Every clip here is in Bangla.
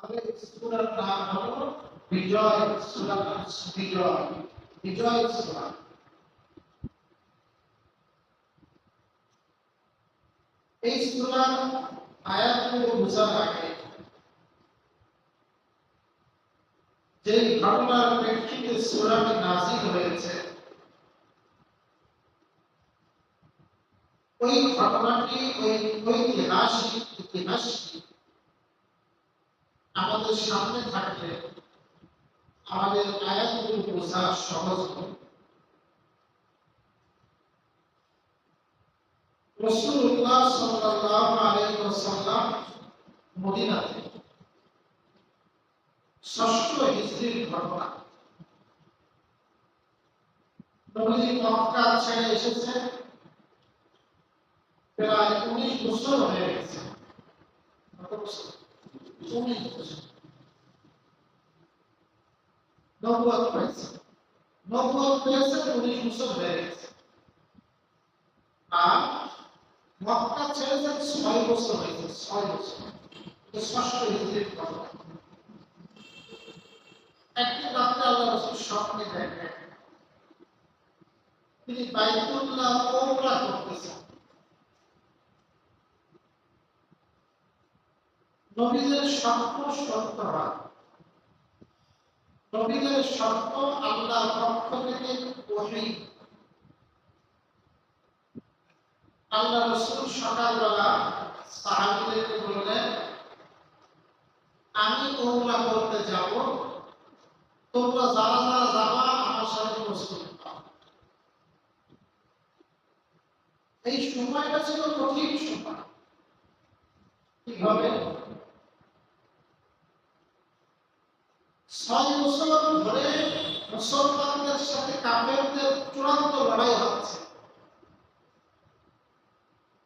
আমাদের সূরার নাম হলো বিজয় সূরা বিজয় বিজয় সূরা এই সূরার আয়াতগুলো বোঝার আগে যে ঘটনার প্রেক্ষিতে সূরাটি নাজিল হয়েছে ওই ঘটনাটি ওই ঐতিহাসিক ইতিহাসটি আমাদের সামনে থাকলে আমাদের আয়াতগুলো বোঝা সহজ হবে। ষষ্ঠ হিজরির ঘটনা। ছেড়ে এসেছে প্রায় উনিশ বছর হয়ে গেছে। উনিশ বছর নব্বত হয়েছে নব্বত হয়েছে উনিশ বছর হয়ে গেছে আর মক্কা ছেড়েছেন ছয় বছর হয়েছে ছয় বছর ষষ্ঠ হিজরির ঘটনা একটি রাত্রে আল্লাহ রসুল স্বপ্নে দেখেন তিনি বাইতুল্লাহ করতেছেন নবীদের স্বপ্ন সত্য হয় নবীদের স্বপ্ন আল্লাহ পক্ষ থেকে আল্লাহ রসুল সকালবেলা সাহাবিদেরকে বললেন, আমি ওমরা করতে যাব। তোমরা যারা যারা যাবা, আমার সাথে প্রস্তুত এই সময়টা ছিল কঠিন সময়। কীভাবে? ছয় বছর ধরে মুসলমানদের সাথে কাফেরদের চূড়ান্ত লড়াই হচ্ছে।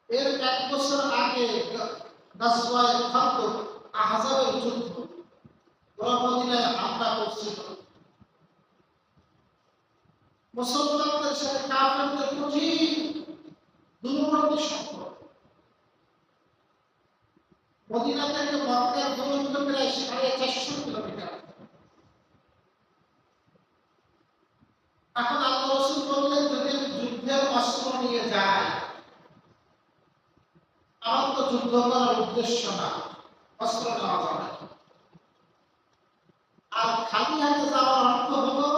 এর এক বছর আগে গাছওয়ায় খাদ্য আহজাবের যুদ্ধ ওরা হামলা করছিল। মুসলমানদের সাথে কাফেরদের কঠিন দূরবর্তী সম্পর্ক। মদিনা থেকে মক্কার দূরত্ব প্রায় সাড়ে চারশো কিলোমিটার। এখন আল্লাহ রসুল বললেন, যদি যুদ্ধের অস্ত্র নিয়ে যাই আমার তো যুদ্ধ করার উদ্দেশ্য না, অস্ত্র নেওয়া যাবে আর খালি হাতে যাওয়ার অর্থ হলো,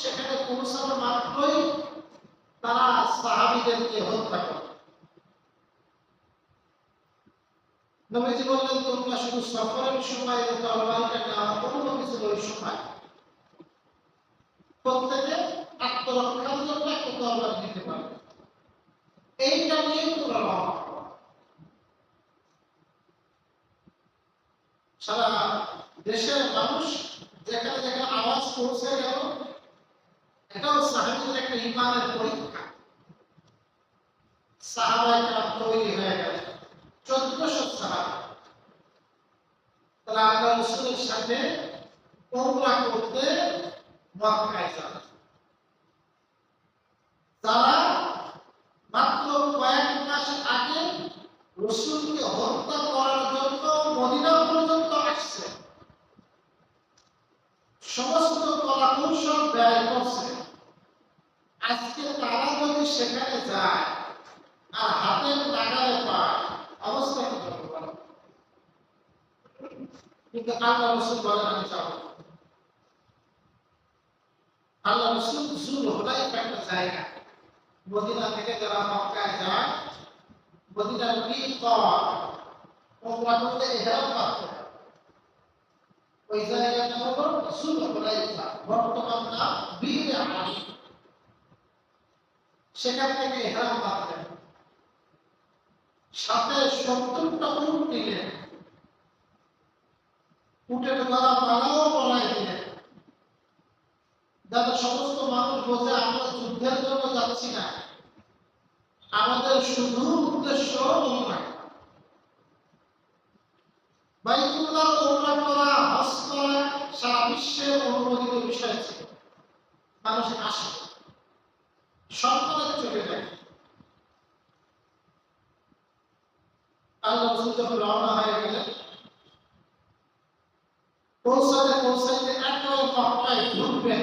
সেখানে পৌঁছানো মাত্রই তারা সাহাবিদেরকে হত্যা করে। নবীজি বললেন, তোমরা শুধু সফরের সময় তরবারিটা নেওয়া অন্য কিছু ওই সময় প্রত্যেকে আত্মরক্ষার জন্য একটা তরবার দিতে পারবে এইটা নিয়ে রওনা সারা দেশের মানুষ যেখানে যেখানে আওয়াজ পৌঁছে গেল, এটাও সাহাবিদের একটা ইমানের পরীক্ষা। সাহাবাইরা তৈরি হয়ে গেল চোদ্দশো সাহাবা। তারা আল্লাহ রসুলের সাথে করতে মক্কায় যান তারা মাত্র কয়েক মাস আগে রসুলকে হত্যা করার জন্য মদিনা পর্যন্ত আসছে। সমস্ত কলাকৌশল ব্যয় করছে। আজকে তারা যদি সেখানে যায় আর হাতের নাগালে পায়, অবস্থা কি কিন্তু আল্লাহ রসুল বলেন, আমি না। আল্লাহ রসুল জুল হলাই একটা জায়গা। মদিনা থেকে যারা মক্কায় যায় মদিনার বীর পাওয়া ওমরা করতে পাচ্ছে ওই জায়গাটা হলো জুল হলাই বর্তমান নাম বীর আলী। সেখান থেকে এহেরাম পাচ্ছেন সাথে সত্তরটা উট নিলেন। উটের গলা মালাও বলাই যাতে সমস্ত মানুষ বোঝে আমরা যুদ্ধের জন্য যাচ্ছি না। আমাদের শুধু উদ্দেশ্য ওমরা করা করা সারা অনুমোদিত বিষয় ছিল। মানুষ আসে চলে যায় আল্লাহ যখন রওনা হয়ে গেলেন, পৌঁছাতে ঢুকবেন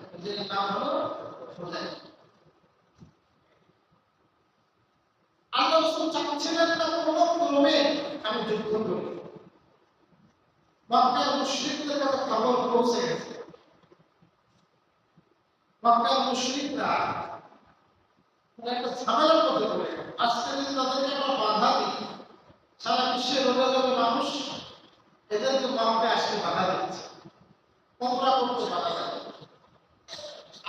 জায়গার নাম হলো হুদাইবিয়া আল্লাহ রসুল চাচ্ছিলেন না কোনো ক্রমে আমি যুদ্ধ করি মক্কার মুশরিকদের কাছে খবর পৌঁছে গেছে মক্কার মুশরিকরা একটা ঝামেলার মধ্যে পড়ে। আজকে যদি তাদেরকে আমরা বাধা দিই, সারা বিশ্বের লোকের লোকের মানুষ এদেরকে আসতে বাধা দিচ্ছে। কোমরা করতে বাধা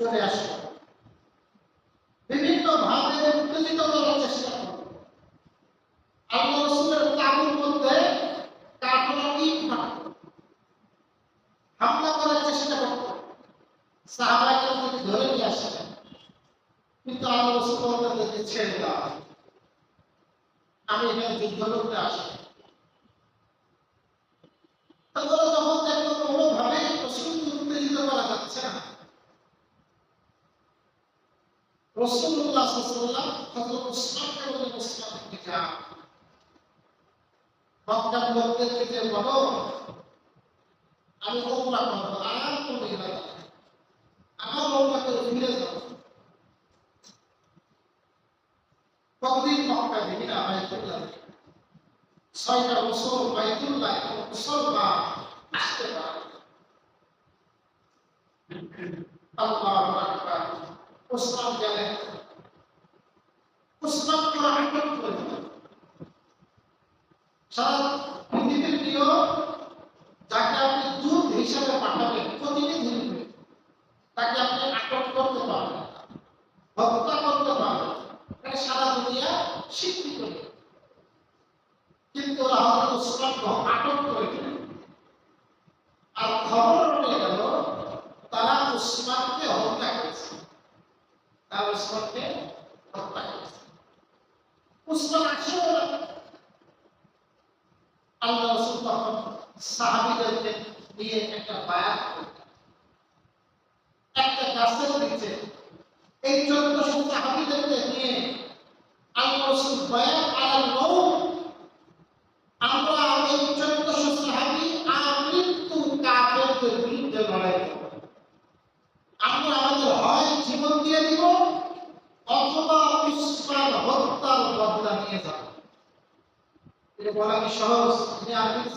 চলে বিভিন্ন ভাবে উত্তেজিত করার চেষ্টা করল আল্লাহ রসুলের কাবুর মধ্যে ইট হামলা করার চেষ্টা করত। সাহাবাকে ধরে নিয়ে কিন্তু আল্লাহ রসুল ছেড়ে দাও। আমি এখানে যুদ্ধ করতে আসি তারপরে যখন দেখল কোনোভাবে রসুলকে উত্তেজিত করা যাচ্ছে না রসুল্লাহ সাল্লাল্লাহ হযরত মক্কা দেখি না ছয়টা বছর বাইতুল্লাহ কোনো মুসলমান আসতে পারে। আল্লাহ আকবার। উসমান উসমান করে করে দিলেন সারা পৃথিবীর প্রিয়, যাকে আপনি দূত হিসাবে পাঠাবেন তাকে আপনি আটক করতে পারবেন হত্যা করতে পারবেন এটা সারা দুনিয়া স্বীকৃতি করে কিন্তু ওরা হয়তো উসমানকে আটক করে দিলেন আর খবর উঠে গেল তারা উসমানকে হত্যা করেছে তারা উসমানকে হত্যা করেছে উসমান আসলে আল্লাহ রসুল তখন সাহাবিদেরকে নিয়ে একটা বায়াত করলেন। একটা গাছের নিচে এই চোদ্দশো সাহাবিদেরকে নিয়ে আল্লাহ রসুল বায়াত আলাল মৌত আমরা এই চোদ্দশো সাহাবি আর মৃত্যু কাফেরদের বিরুদ্ধে লড়াই করব আমরা আমাদের হয় জীবন দিয়ে দিব অথবা উসমান হত্যার বদলা নিয়ে যাব এটা বলা কি সহজ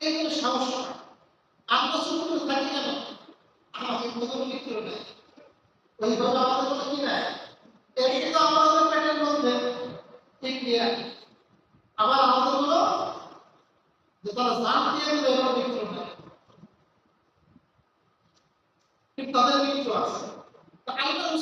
এগুলো সাহস আমরা থাকি কেন? আমাকে কোনো মিত্র নেই। ওইভাবে আমাদের কোনো কি নেয়? এমনি তো আমাদের পেটের মধ্যে ঠিক আবার আমাদের হলো যে তারা জান দিয়ে দিলে মিত্র ঠিক তাদের মিত্র আছে। তা এমন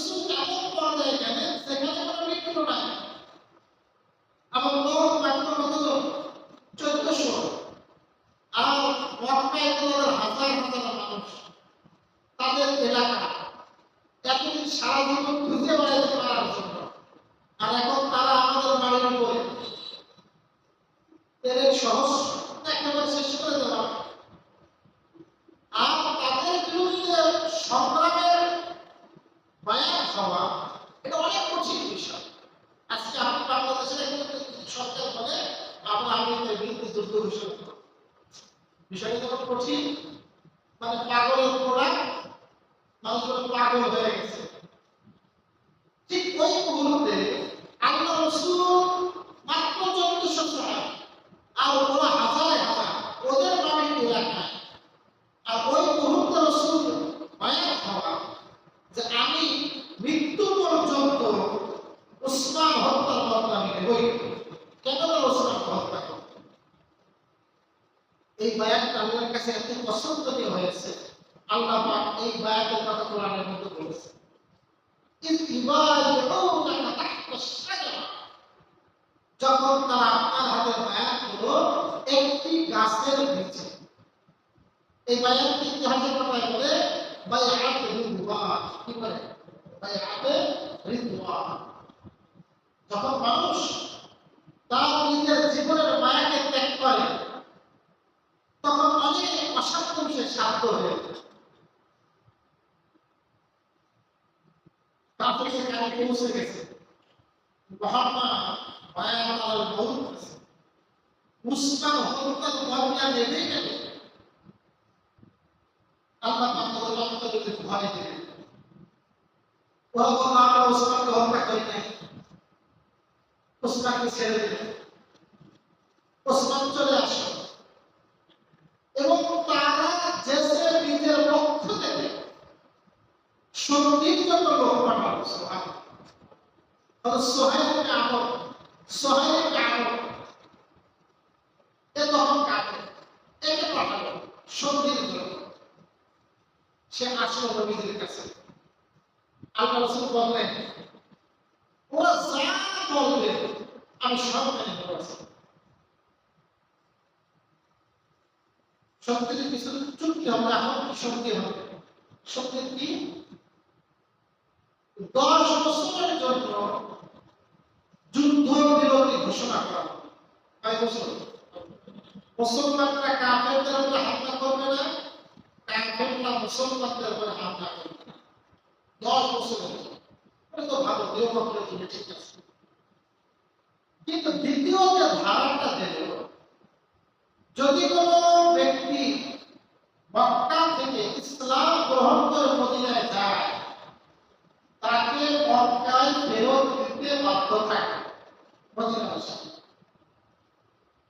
পৌঁছে গেছে। বায়াত আল মৌত আছে। নেবেই নেবে আল্লাহ ওরা বলল আমরা করি নাই। ওসমানকে ছেড়ে ওসমান চলে এবং তারা নিজের থেকে সন্ধির জন্য লোক পাঠালো একে পাঠালো, সন্ধির জন্য। সে আসলো নবীদের কাছে। আল্লাহ রসুল বললেন, ওরা যা বলবে, আমি হবে, এখন কি দশ বছরের জন্য যুদ্ধ বিরতি ঘোষণা করা মুসলমানরা কাফেরদের হামলা করবে না, কাফেররা মুসলমানদের হামলা করবে দশ এটা তো ভালো ঠিক আছে। কিন্তু দ্বিতীয় যে ধারাটা যদি কোনো ব্যক্তি মক্কা থেকে ইসলাম গ্রহণ করে মদিনায় যায়, তাকে মক্কায় ফেরত দিতে বাধ্য থাকে। মদিনাবাসী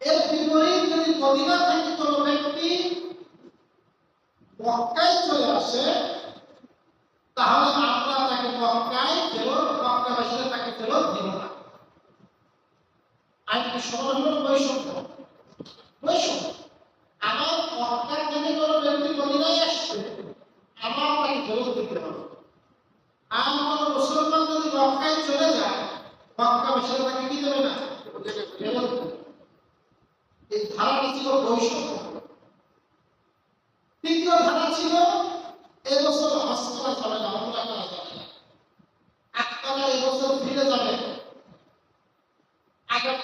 এর বিপরীত যদি মদিনা থেকে কোনো ব্যক্তি মক্কায় চলে আসে, তাহলে আমরা তাকে মক্কায় ফেরত, মক্কাবাসীরা তাকে ফেরত দিব না। আজকে সমাজ হলো বৈষম্য। বৈষম্য। আমার মক্কা থেকে কোনো ব্যক্তি মদিনায় আসছে আমার তাকে ফেরত দিতে হবে। আর কোনো মুসলমান যদি মক্কায় চলে যায় মক্কাবাসীরা তাকে কি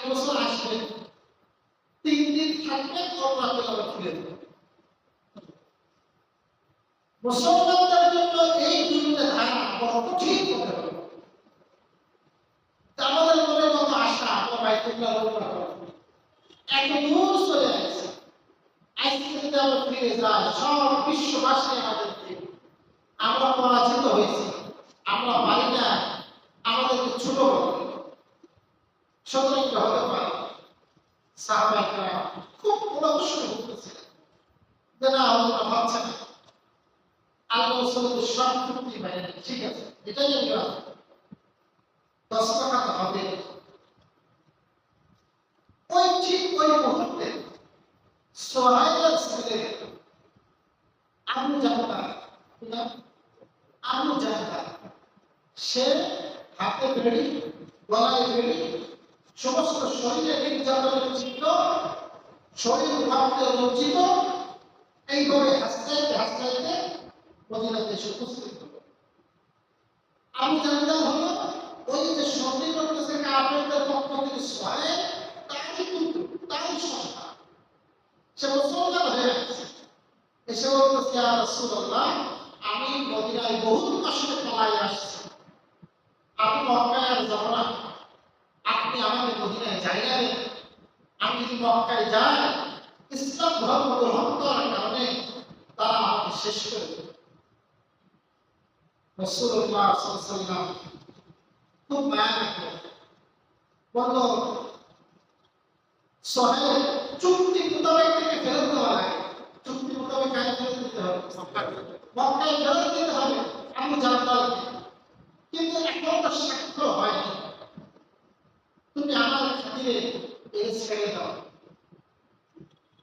বছর আসবে। তিন দিন থাকবে অমরা করে ফিরে যাবে? মুসলমানদের জন্য এই দুইটা ধারা কঠিন হতে হবে আমাদের মনের মতো আশা আমরা বাইতুল্লাহ এত দূর চলে আসছে। আজকে যদি আমরা ফিরে যাই, সব বিশ্ববাসী আমাদেরকে, আমরা পরাজিত হয়েছি। আমরা পারি না, আমাদেরকে ছোট সতর্ক হতে পারে। সাহাবাইকরা খুব প্রদর্শন করতেছিলেন যে না আমরা ভাবছে না। আল্লাহ সব চুক্তি বাইরে ঠিক আছে, এটাই আমি দশ টাকা তো হবে। ওই ঠিক ওই মুহূর্তে সোহাইলের ছেলে, আবু জাহদা আবু জাহদা সে হাতে বেড়ি, গলায় বেড়ি, সমস্ত শরীরে নির্যাতনের চিত্র শরীর ভাবতে লজ্জিত এইভাবে হাসতে হাসতে মদিনাতে এসে উপস্থিত আবু জাহদা হলো ওই যে সন্ধি করতেছে কাপড়দের পক্ষ থেকে সোহাইল তারই পুত্র তারই সন্তান সে মুসলমান হয়ে গেছে। এসে বলতেছে, ইয়া রাসূলুল্লাহ, আমি মদিনায় বহুত কষ্টে পালাই আসছি। আমি মক্কায় আর যাব না। আপনি আমাকে মদিনায় দেন। আমি যদি মক্কায় যাই, ইসলাম ধর্ম গ্রহণ করার কারণে তারা আমাকে শেষ করে দেবে। সাল্লাল্লাহু রাখলেন বলল সোহেল চুক্তি মোতাবেক থেকে ফেরত দেওয়া লাগে চুক্তি মোতাবেক কাজে ফেরত দিতে হবে? মক্কায় ফেরত দিতে হবে আমি জানতাম কিন্তু এখন তো সাক্ষ্য হয়নি তুমি আমার খাতিরে এই ছেড়ে দাও।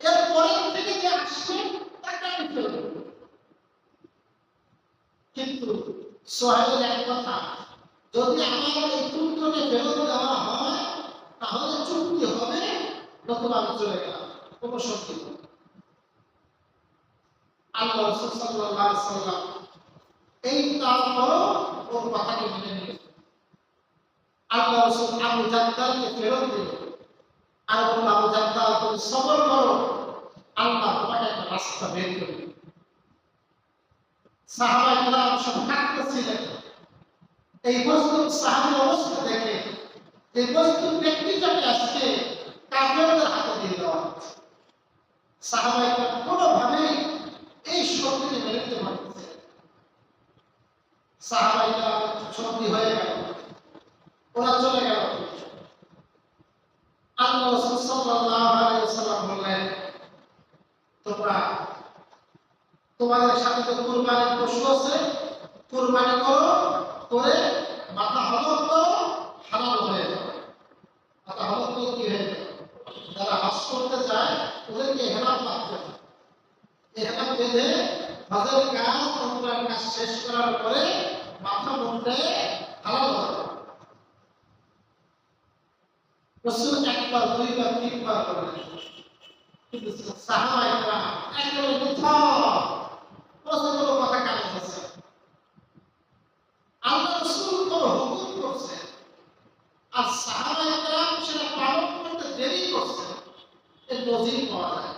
এরপরের থেকে যে আসছে তাকে আমি ফেরত কিন্তু সোহেলের এক কথা যদি আমার এই পুত্রকে ফেরত দেওয়া হয়, তাহলে চুক্তি হবে নতুবা আমি চলে গেলাম। কোনো শক্তি আল্লাহ রাসূল সাল্লাল্লাহু সাল্লাম এই তারপরও ওর কথাকে মেনে নিয়ে আল্লাহ রাসূল আবু জাদ্দালকে ফেরত দিল আর বলল আবু জাদ্দাল তুমি সবর করো, আল্লাহ তোমাকে একটা রাস্তা বের করবে সাহাবাই কেরাম সব কাঁদতেছিলেন। এই বস্তু সাহাবির অবস্থা দেখে এই বস্তু ব্যক্তিটাকে আজকে কাফেরদের হাতে দিয়ে দেওয়া কোনোভাবেই এই শক্তিকে মেনে নিতে পারতেছে হয়ে গেল, ওরা চলে গেল। তোমরা, তোমাদের সাথে তো কুরবানির পশু আছে, কুরবানি করো, করে মাথা হলক করো হালাল হয়ে যাবে মাথা হলক করে কি হয়ে যাবে যারা হজ করতে চায় ওদেরকে হেরাম বাঁধতে হবে বেঁধে হজের কাজ কাজ শেষ করার পরে মাথা মুন্ডে হালাল রসুল একবার, দুইবার, তিনবার কথা সেটা পালন করতে দেরি করছে। এর নজির পাওয়া যায়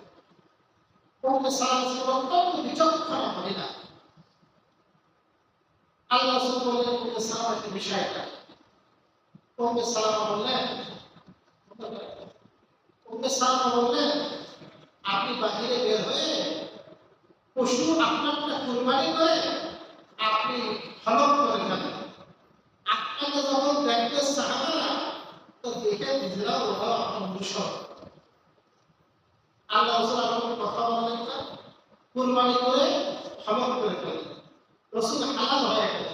উম্মে সালামা ছিল অত্যন্ত বিচক্ষণা মহিলা। আল্লাহ রাসূল বললেন উম্মে সালামাকে বিষয়টা উম্মে সালামা বললেন উম্মে সালামা বললেন, আপনি বাহিরে বের হয়ে পশু আপনারটা কুরবানি করে আপনি হলক করে যাবেন আপনাকে যখন দেখবে সাহাবারা, তো দেখে নিজেরা ওরা অনুসরণ আল্লাহ রসুল আপনাকে কথা বললেন না, কুরবানি করে হলক করে ফেলেন রসুল হালাল হয়ে গেল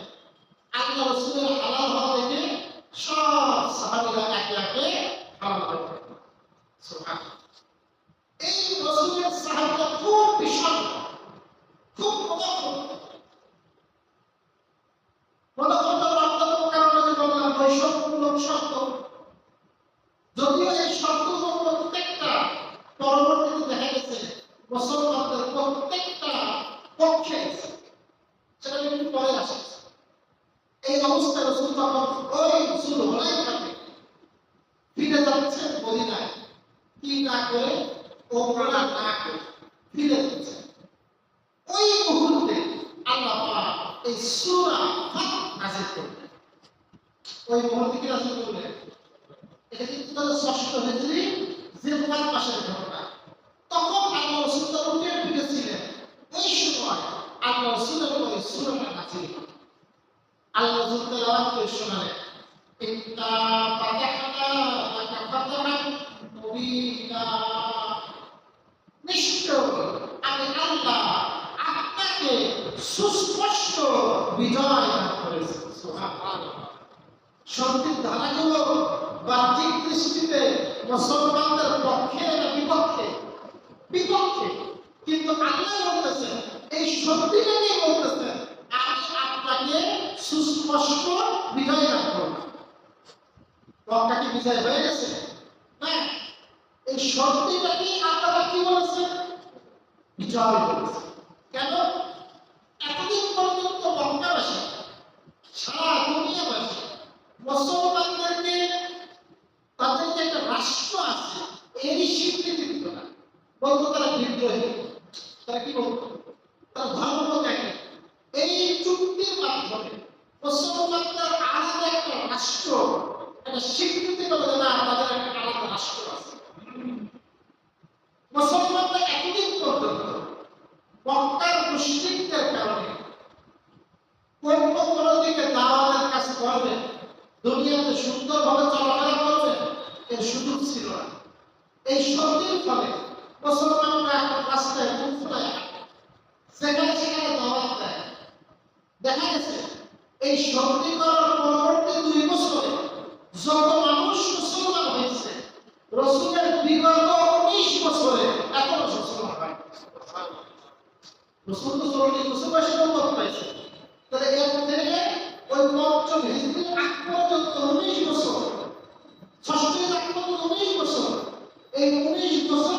আল্লাহ রসুলের হালাল হওয়া দেখে সব সাহাবিরা একে একে হালাল হয়ে গেল এই খুব নিশ্চয় আমি আল্লাহ আপনাকে সুস্পষ্ট বিজয় দান ধারাগুলো বাহ্যিক দৃষ্টিতে মুসলমানদের পক্ষে না বিপক্ষে? বিপক্ষে। কিন্তু আল্লাহ বলতেছেন, এই শক্তিটা নিয়ে আমি আপনাকে সুস্পষ্ট বিজয় দান করব। মক্কা বিজয় হয়ে গেছে? হ্যাঁ এই শব্দটাকে আপনারা কি বলেছেন জয় বলেছেন কেন? এতদিন পর্যন্ত বঙ্গাবাসী সারা দুনিয়াবাসী মুসলমানদেরকে তাদের যে একটা রাষ্ট্র আছে, এরই স্বীকৃতি দিত না। বলতো তারা বিদ্রোহী। তারা কি বলতো? তার ধর্ম ত্যাগ এই চুক্তির মাধ্যমে মুসলমানদের আলাদা একটা রাষ্ট্র, একটা স্বীকৃতি করে না তাদের একটা আলাদা রাষ্ট্র আছে। মুসলমানরা এতদিন পর্যন্ত বক্তার মুসলিমদের কারণে কোন কোনো দিকে দাওয়াতের কাজ করবে দুনিয়াতে সুন্দরভাবে চলাফেরা করবে, এর সুযোগ ছিল না। এই সন্ধির ফলে মুসলমানরা এখন রাস্তায় মুখ ফুটায় সেখানে সেখানে দাওয়াত দেয়। দেখা গেছে, এই সন্ধি করার পরবর্তী দুই বছরে যত মানুষ মুসলমান হয়েছে, রসুলের বিগত চল্লিশ বছরে এখনও সুসুল তো চল্লিশ পাইছে। তাহলে এক থেকে ওই পঞ্চম হিজড়ি আগ পর্যন্ত উনিশ বছর। ষষ্ঠ আগ উনিশ বছর। এই উনিশ বছর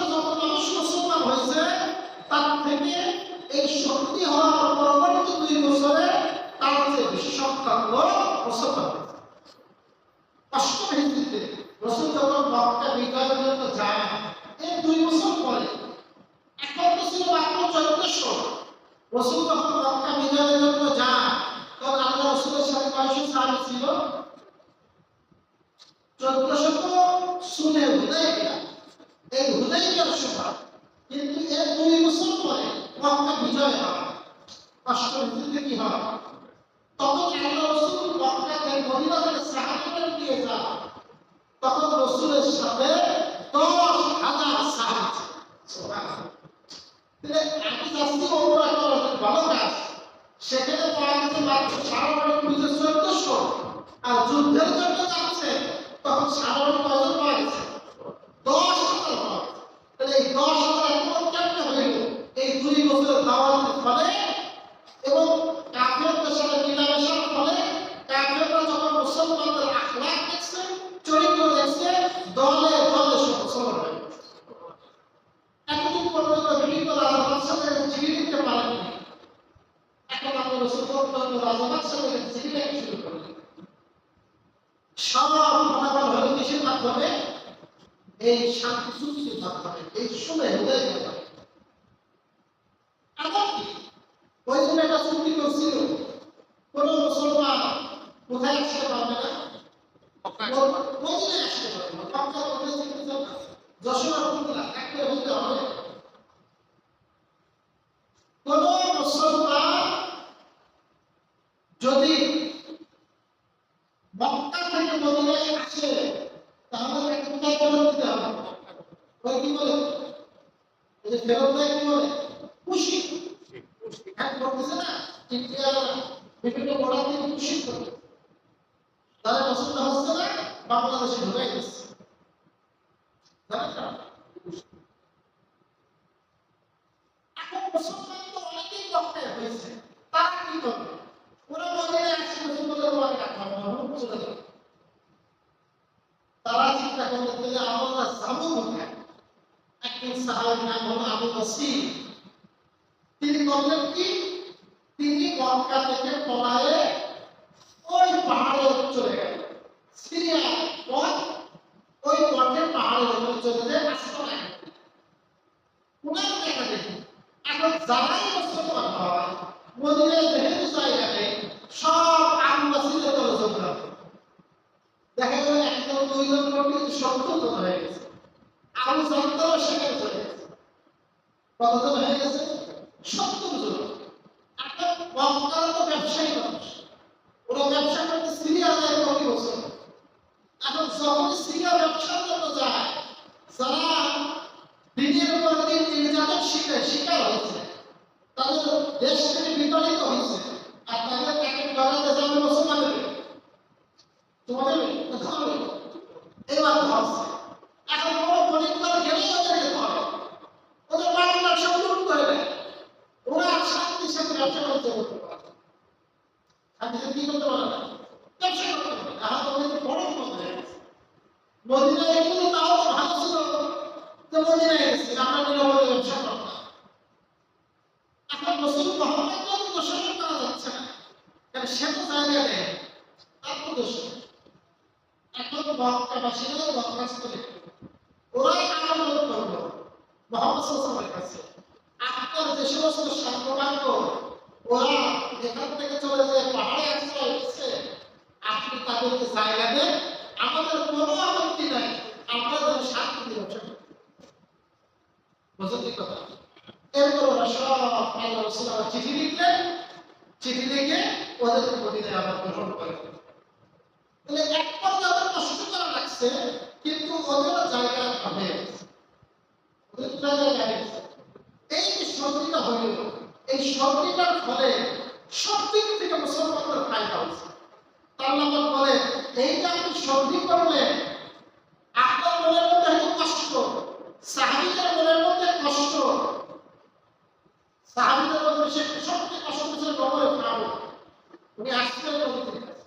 তাহলে এক পর্যায়ে ওদের কষ্ট করা লাগছে, কিন্তু হবে। ওদের জায়গা জায়গা এই যে সর্দিটা হইল এই সর্দিটার ফলে সব থেকে মুসলমানদের ফায়দা হয়েছে। তার নাম্বার বলে, এই যে আপনি সর্দি করলেন, আপনার মনের মধ্যে এত কষ্ট, সাহাবিদের মনের মধ্যে কষ্ট। সাহাবিদের মধ্যে সবচেয়ে কষ্ট হচ্ছে কবরে ফারুক উনি আসছিলেন কাছে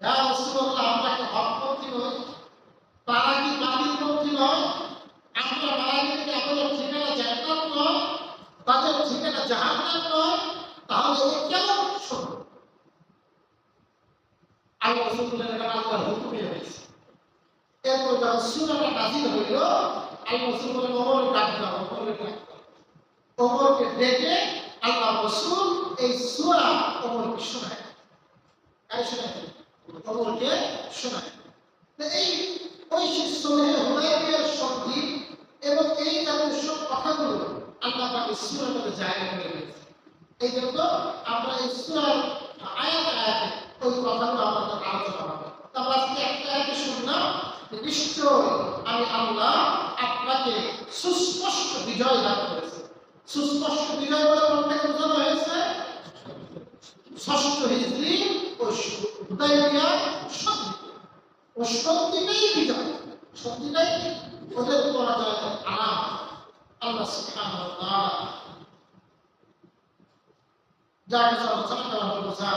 হ্যাঁ রাসূলুল্লাহ আমরা একটা হকপন্থী নই তারা কি বাতিলপন্থী নয়। আমরা মারা গেলে আমাদের ঠিকানা জান্নাত নয়। তাদের ঠিকানা জাহান্নাম নয়। তাহলে এ কেমন সত্য আল্লাহ রাসূলুল্লাহ এখানে আল্লাহর হুকুমে হয়েছে এরপর যখন সূরাটা নাযিল হইল এই সূরা ওমরকে শোনায়। শোনায়। ওমরকে শোনায়। এই ওই সূরা হুদায়বিয়ার সন্ধি এবং এই জাতীয় সব কথাগুলো আল্লাহ পাকের সূরার মধ্যে জায়গা করে দিয়েছে এই জন্য আমরা এই সূরার আয়াত আয়াতে ওই কথাগুলো আমাদের আলোচনা হবে। তো আমরা আজকে একটা আয়াতে শুনলাম নিশ্চয় আমি আল্লাহ আপনাকে সুস্পষ্ট বিজয় দান করেছি। সুস্পষ্ট বিজয় বলে কোনটাকে বোঝানো হয়েছে? ষষ্ঠ হিজড়ি ও হুদাইবিয়া সন্ধি ও সন্ধিটাই বিজয় সন্ধিটাই ওদের পরাজয় আরাম। আল্লাহ তাআলা যা কিছু আলোচনা করা হলো যা